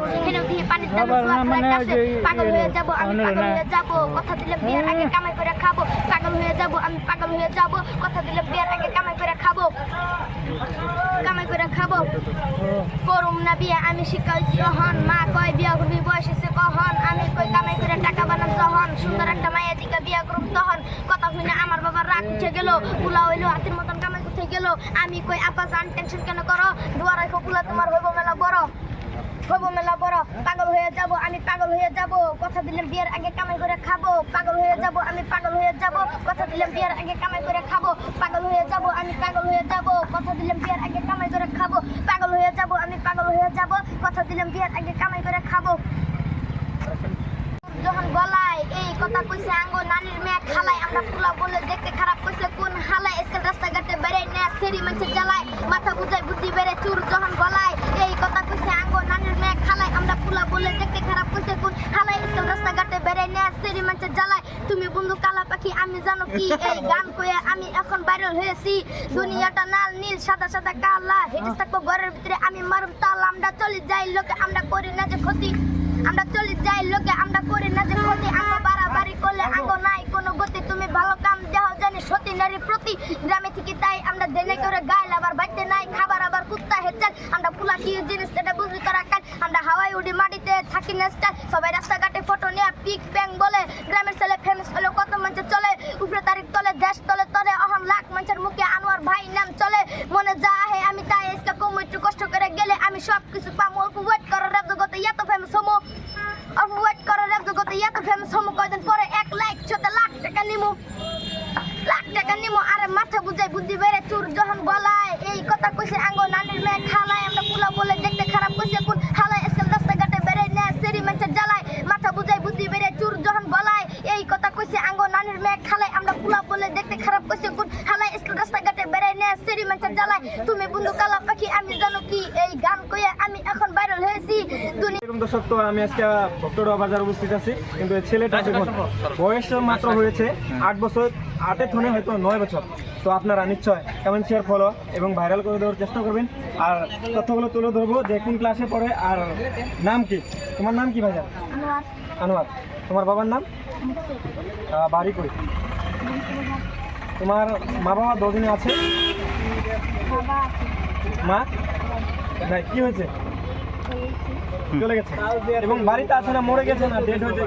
দিয়ে পানির দাম মানে পাগল হয়ে যাব আমি পাগল। হয়ে যাব কথা দিলে বিয়ের আগে কামাই করে খাব পাগল হয়ে যাব আমি পাগল হয়ে যাব কথা দিলে বিয়ের আগে কামাই করে খাব কামাই করে খাব। করুম না বিয়ে আমি শিখাইছি হন মা কয় বিয়া করবি বয়স এসে কহন আমি কই কামাই করে টাকা বানাম তহন সুন্দর একটা মায়ের দিকে বিয়া করুম তহন। কথা শুনে আমার বাবার রাগ উঠে গেল পুলা হইল হাতের মতন কামাই করতে গেল। আমি কই আপা জান টেনশন কেন করো? দুয়ার রাখো পুলা তোমার হইব মেলা বড়। হইব মেলা বড়, পাগল হয়ে যাব, আমি পাগল হয়ে যাব। কথা দিলাম বিয়ের আগে কামাই করে খাব, পাগল হয়ে যাব, আমি পাগল হয়ে যাব। কথা দিলাম বিয়ের আগে কামাই করে খাব, পাগল হয়ে যাব, আমি পাগল হয়ে যাব। কথা দিলাম বিয়ের আগে কামাই করে খাব, পাগল হয়ে যাব, আমি পাগল হয়ে যাব। কথা দিলাম বিয়ের আগে কামাই করে খাব। যখন গলায় এই কথা কইছে আঙ্গো, নানির মেয়ে খালাই আমরা পুলা বলে দেখতে খারাপ কইছে, কোন হালাই স্কেল রাস্তাঘাটে বেড়াই না সেরি মানুষের জ্বালায় মাথা বুঝায় বুদ্ধি বেড়ে চুর যখন গলায় এই কথা কইছে আঙ্গো নানির মেয়ে খালাই আমরা পুলা বলে দেখতে খারাপ কইছে কোন হালাই স্কেল রাস্তাঘাটে বেড়ে না সেরি মানুষের জ্বালায়। তুমি বন্ধু কালা পাখি, আমি জানো কি এই গান কয়ে আমি এখন ভাইরাল হয়েছি। দুনিয়াটা লাল নীল, সাদা সাদা, কালা। হেঁটে থাকব ঘরের ভিতরে, আমি মারুম তাল। আমরা চলে যাই লোকে, আমরা করি না যে ক্ষতি। আমরা চলে যাই লোকে, আমরা করি না যে ক্ষতি। আঙ্গ বাড়াবাড়ি করলে আঙ্গ নাই, কোনো গতি। তুমি ভালো কাম দেহ জানি, সতী নারীর প্রতি। গ্রামে থেকে তাই আমরা দেনে করে গাইল, আবার বাড়িতে নাই, খাবার আবার কুত্তা হেঁচাল। আমরা পুলা কি জিনিস, এটা বুঝবি তোরা কাল। আমরা হাওয়াই উড়ি মাটিতে থাকি না সবাই রাস্তাঘাটে ফটো নিয়ে পিক ব্যাং বলে গ্রামের ছেলে ফেমাস হলো কত মানুষের চলে উপরে তারিখ তলে দেশ তলে তলে অহম লাখ মানুষের মুখে আনোয়ার ভাই নাম চলে মনে যা হে আমি তাই এসকা কম একটু কষ্ট করে গেলে আমি সব কিছু পাবো অল্প ওয়েট করো র্যাপ জগতে এত ফেমাস হমো। অল্প ওয়েট করো র্যাপ জগতে এত ফেমাস হমো। কয়দিন পরে এক লাখ ছোট লাখ টাকা নিমু। লাখ টাকা নিমো, আরে মাথা বুঝাই বুদ্ধি বেড়ে চুর যখন বলায়। এই কথা কইছে আঙ্গো নানির মেয়ে খালায়। আমরা পুলা বলে দেখতে খারাপ কইছে কোন হালায় এসকাল রাস্তাঘাটে বেড়ে নেয় সেরি মানুষের জ্বালায়। মাথা বুঝাই বুদ্ধি বেড়ে চুর যখন বলায়। এই কথা কইছে আঙ্গো নানির মেয়ে খালায়। আমরা পুলা বলে দেখতে খারাপ কইছে কোন হালায় এসকাল রাস্তাঘাটে বেড়ে নেয় সেরি মানুষের জ্বালায় তুমি বন্ধু কালা পাখি আমি জানো কি এই গান কয়ে আমি এখন ভাইরাল হয়েছি। দুনিয়া এরকম দর্শক তো আমি আজকে ভক্তরা বাজার উপস্থিত আছি কিন্তু এই ছেলেটা দেখুন বয়স মাত্র হয়েছে আট বছর আটে থনে হয়তো নয় বছর। তো আপনারা নিশ্চয় কমেন্ট শেয়ার ফলো এবং ভাইরাল করে দেওয়ার চেষ্টা করবেন। আর তথ্যগুলো তুলে ধরবো যে কোন ক্লাসে পড়ে আর নাম কি? তোমার নাম কি ভাইয়া আনোয়ার। তোমার বাবার নাম? বাড়ি কই? তোমার মা বাবা দুজনে আছে? মা নাই কি হয়েছে? চলে গেছে। এবং বাড়িতে আছে না মরে গেছে না ডেট হয়েছে।